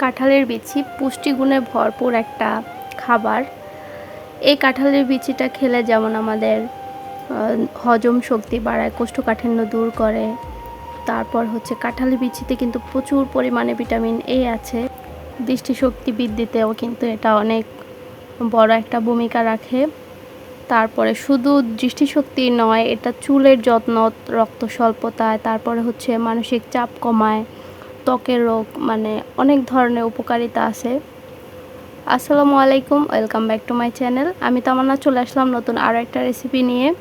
কাঁঠালের বিচি পুষ্টিগুণে ভরপুর একটা খাবার। এই কাঁঠালের বিচিটা খেলে যেমন আমাদের হজম শক্তি বাড়ায়, কোষ্ঠকাঠিন্য দূর করে। তারপর হচ্ছে কাঁঠালের বিচিতে কিন্তু প্রচুর পরিমাণে ভিটামিন এ আছে। দৃষ্টিশক্তি বৃদ্ধিতেও কিন্তু এটা অনেক বড় একটা ভূমিকা রাখে। তারপরে শুধু দৃষ্টিশক্তি নয়, এটা চুলের যত্ন রক্ত স্বল্পতায় তারপরে হচ্ছে মানসিক চাপ কমায়। ত্বকের রোগ মানে অনেক ধরনের উপকারিতা আছে। আসসালামু আলাইকুম, welcome back to my channel. আমি তামান্না চলে আসলাম নতুন আরও একটা রেসিপি নিয়ে।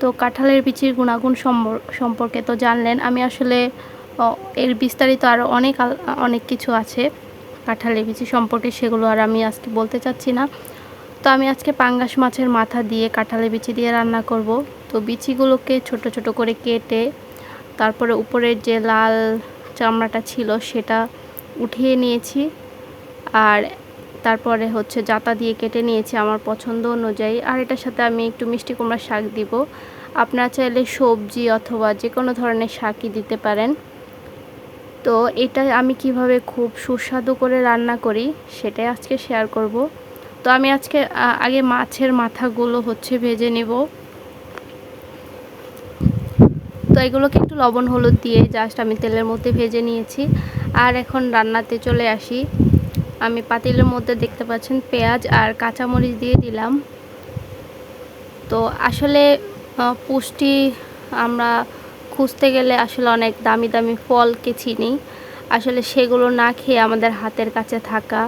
তো কাঁঠালের বিচির গুণাগুণ সম্পর- সম্পর্কে তো জানলেন। আমি আসলে এর বিস্তারিত আরও অনেক অনেক কিছু আছে কাঁঠালের বিচি সম্পর্কে, সেগুলো আর আমি আজকে বলতে চাচ্ছি না। তো আমি আজকে পাঙ্গাস মাছের মাথা দিয়ে কাঁঠালের বিচি দিয়ে রান্না করব। তো বিচিগুলোকে ছোট ছোট করে কেটে তারপরে উপরের যে লাল চামড়াটা ছিল সেটা উঠিয়ে নিয়েছি। আর তারপরে হচ্ছে জাতা দিয়ে কেটে নিয়েছি আমার পছন্দ অনুযায়ী। আর এটার সাথে আমি একটু মিষ্টি কুমড়া শাক দিব। আপনারা চাইলে সবজি অথবা যে কোনো ধরনের শাকই দিতে পারেন। তো এটা আমি কীভাবে খুব সুস্বাদু করে রান্না করি সেটাই আজকে শেয়ার করব। তো আমি আজকে আগে মাছের মাথাগুলো হচ্ছে ভেজে নেব। তো এগুলোকে একটু লবণ, হলুদ দিয়ে জাস্ট আমি তেলের মধ্যে ভেজে নিয়েছি। আর এখন রান্নাতে চলে আসি। আমি পাতিলের মধ্যে দেখতে পাচ্ছেন পেঁয়াজ আর কাঁচামরিচ দিয়ে দিলাম। তো আসলে পুষ্টি আমরা খুঁজতে গেলে আসলে অনেক দামি দামি ফলকে চিনি। আসলে সেগুলো না খেয়ে আমাদের হাতের কাছে থাকা।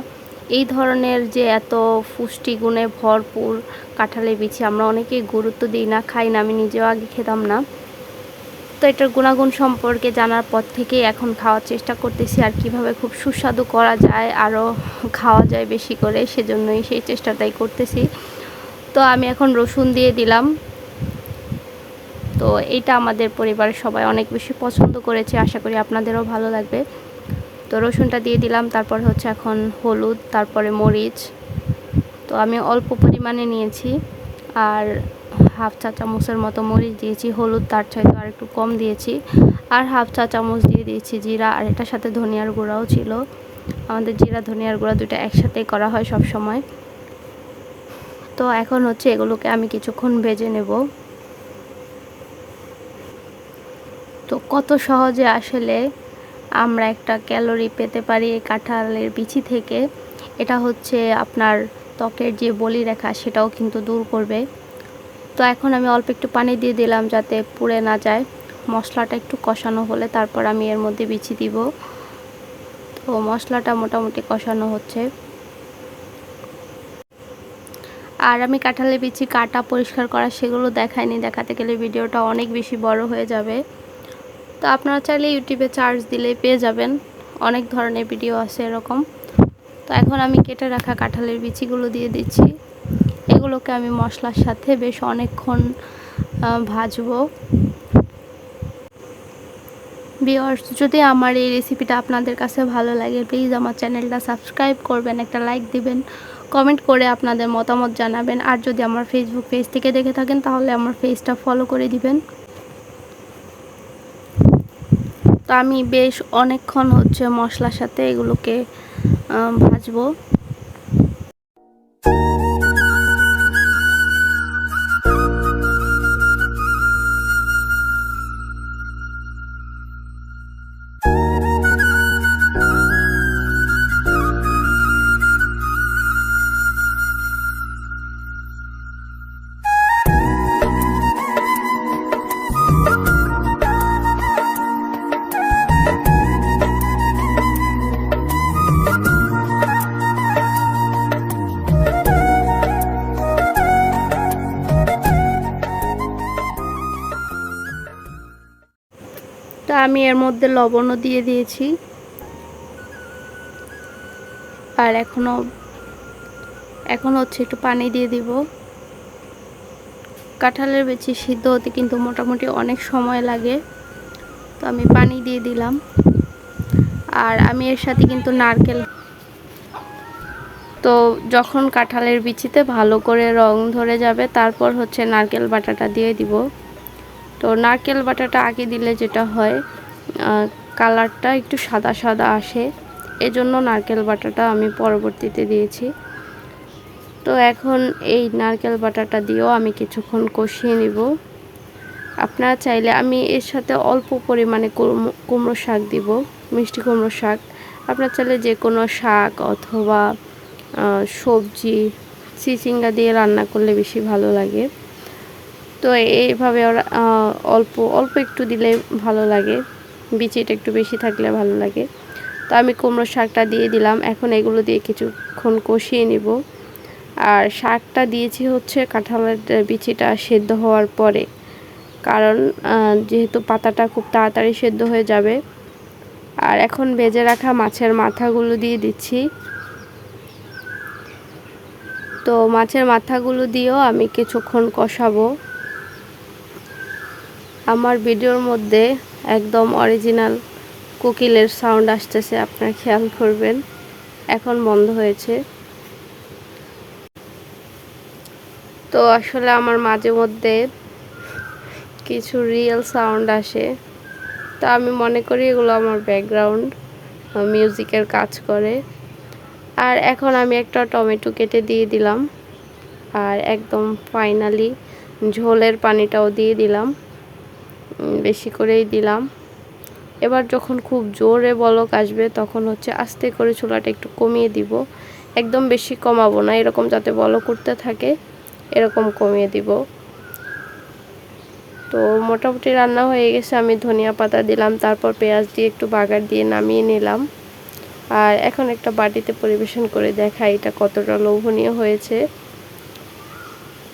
এই ধরনের যে এত পুষ্টিগুণে ভরপুর কাঁঠালের বিচি আমরা অনেকেই গুরুত্ব দিই না, খাই না, আমি নিজেও আগে খেতাম না। তো এটার গুণাগুণ সম্পর্কে জানার পর থেকেই এখন খাওয়ার চেষ্টা করতেছি আর কীভাবে খুব সুস্বাদু করা যায়, আরও খাওয়া যায় বেশি করে, সেজন্যই সেই চেষ্টাটাই করতেছি। তো আমি এখন রসুন দিয়ে দিলাম। তো এটা আমাদের পরিবারের সবাই অনেক বেশি পছন্দ করেছে, আশা করি আপনাদেরও ভালো লাগবে। তো রসুনটা দিয়ে দিলাম, তারপর হচ্ছে এখন হলুদ, তারপরে মরিচ। তো আমি অল্প পরিমাণে নিয়েছি। আর হাফ চা চামচের মতো মরিচ দিয়েছি, হলুদ, তার চাইতে আর একটু কম দিয়েছি, আর হাফ চা চামচ দিয়ে দিয়েছি জিরা, আর এটার সাথে ধনিয়ার গুঁড়াও ছিল। আমাদের জিরা, ধনিয়ার গুঁড়া দুটো একসাথেই করা হয় সব সময়। তো এখন হচ্ছে এগুলোকে আমি কিছুক্ষণ ভেজে নেব। তো কত সহজে আসলে আমরা একটা ক্যালোরি পেতে পারি এই কাঁঠালের বিচি থেকে। এটা হচ্ছে আপনার ত্বকের যে বলি রেখা, সেটাও কিন্তু দূর করবে। তো এখন আমি অল্প একটু পানি দিয়ে দিলাম যাতে পুড়ে না যায়। মশলাটা একটু কষানো হলে তারপর আমি এর মধ্যে বিচি দিব। তো মশলাটা মোটামুটি কষানো হচ্ছে। আর আমি কাঁঠালের বিচি কাটা পরিষ্কার করা সেগুলো দেখাইনি, দেখাতে গেলে ভিডিওটা অনেক বেশি বড় হয়ে যাবে। তো আপনারা চাইলে ইউটিউবে চার্জ দিলেই পেয়ে যাবেন। অনেক ধরনের ভিডিও আছে এরকম। তো এখন আমি কেটে রাখা কাঁঠালের বিচিগুলো দিয়ে দিচ্ছি। এগুলোকে আমি মশলার সাথে বেশ অনেকক্ষণ ভাজবো। ভিওয়ার্স যদি আমার এই রেসিপিটা আপনাদের কাছে ভালো লাগে প্লিজ আমার চ্যানেলটা সাবস্ক্রাইব করবেন, একটা লাইক দিবেন কমেন্ট করে আপনাদের মতামত জানাবেন, আর যদি আমার ফেসবুক পেজ থেকে দেখে থাকেন, তাহলে আমার পেজটা ফলো করে দিবেন। তো আমি বেশ অনেকক্ষণ হচ্ছে মশলার সাথে এগুলোকে ভাজবো। আমি এর মধ্যে লবণও দিয়ে দিয়েছি। আর এখনও, এখন হচ্ছে একটু পানি দিয়ে দিব। কাঁঠালের বেশি সিদ্ধ হতে কিন্তু মোটামুটি অনেক সময় লাগে। তো আমি পানি দিয়ে দিলাম। আর আমি এর সাথে কিন্তু নারকেল তো যখন কাঁঠালের বিচিতে ভালো করে রং ধরে যাবে, তারপর হচ্ছে নারকেল বাটাটা দিয়ে দিব। তো নারকেল বাটাটা আগে দিলে যেটা হয় কালারটা একটু সাদা সাদা আসে। এজন্য নারকেল বাটাটা আমি পরবর্তীতে দিয়েছি। তো এখন এই নারকেল বাটাটা দিয়েও আমি কিছুক্ষণ কষিয়ে নিব। আপনারা চাইলে আমি এর সাথে অল্প পরিমাণে কুমড়ো- শাক দিব, মিষ্টি কুমড়ো শাক। আপনারা চাইলে যে কোনো শাক অথবা সবজি চিচিঙ্গা দিয়ে রান্না করলে বেশি ভালো লাগে। তো এইভাবে ওরা অল্প অল্প একটু দিলে ভালো লাগে। বিচিটা একটু বেশি থাকলে ভালো লাগে। তো আমি কুমড়ো শাকটা দিয়ে দিলাম। এখন এগুলো দিয়ে কিছুক্ষণ কষিয়ে নিব। আর শাকটা দিয়েছি হচ্ছে কাঁঠালের বিচিটা সেদ্ধ হওয়ার পরে। কারণ যেহেতু পাতাটা খুব তাড়াতাড়ি সেদ্ধ হয়ে যাবে। আর এখন ভেজে রাখা মাছের মাথাগুলো দিয়ে দিচ্ছি। তো মাছের মাথাগুলো দিয়েও আমি কিছুক্ষণ কষাবো। আমার ভিডিওর মধ্যে একদম অরিজিনাল কোকিলের সাউন্ড আসতেছে, আপনারা খেয়াল করবেন। এখন বন্ধ হয়েছে। তো আসলে আমার মাঝে মধ্যে কিছু রিয়েল সাউন্ড আসে। তা আমি মনে করি এগুলো আমার ব্যাকগ্রাউন্ড মিউজিকের কাজ করে। আর এখন আমি একটা টমেটো কেটে দিয়ে দিলাম। আর একদম ফাইনালি ঝোলের পানিটাও দিয়ে দিলাম। বেশি করেই দিলাম। এবার যখন খুব জোরে বলক আসবে, তখন হচ্ছে আস্তে করে চুলাটা একটু কমিয়ে দিব। একদম বেশি কমাবো না, এরকম যাতে বলক উঠতে থাকে, এরকম কমিয়ে দিব। তো মোটামুটি রান্না হয়ে গেছে, আমি ধনিয়া পাতা দিলাম, তারপর পেঁয়াজ দিয়ে একটু বাগার দিয়ে নামিয়ে নিলাম। আর এখন একটা বাটিতে পরিবেশন করে দেখা এটা কতটা লোভনীয় হয়েছে।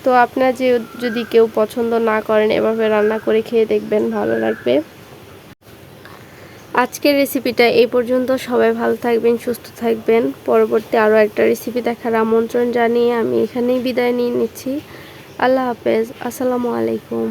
তো আপনার যে যদি কেউ পছন্দ না করেন, এভাবে রান্না করে খেয়ে দেখবেন, ভালো লাগবে। আজকের রেসিপিটা এই পর্যন্ত। সবাই ভালো থাকবেন, সুস্থ থাকবেন। পরবর্তী আরও একটা রেসিপি দেখার আমন্ত্রণ জানিয়ে আমি এখানেই বিদায় নিয়ে নিচ্ছি। আল্লাহ হাফেজ। আসসালামু আলাইকুম।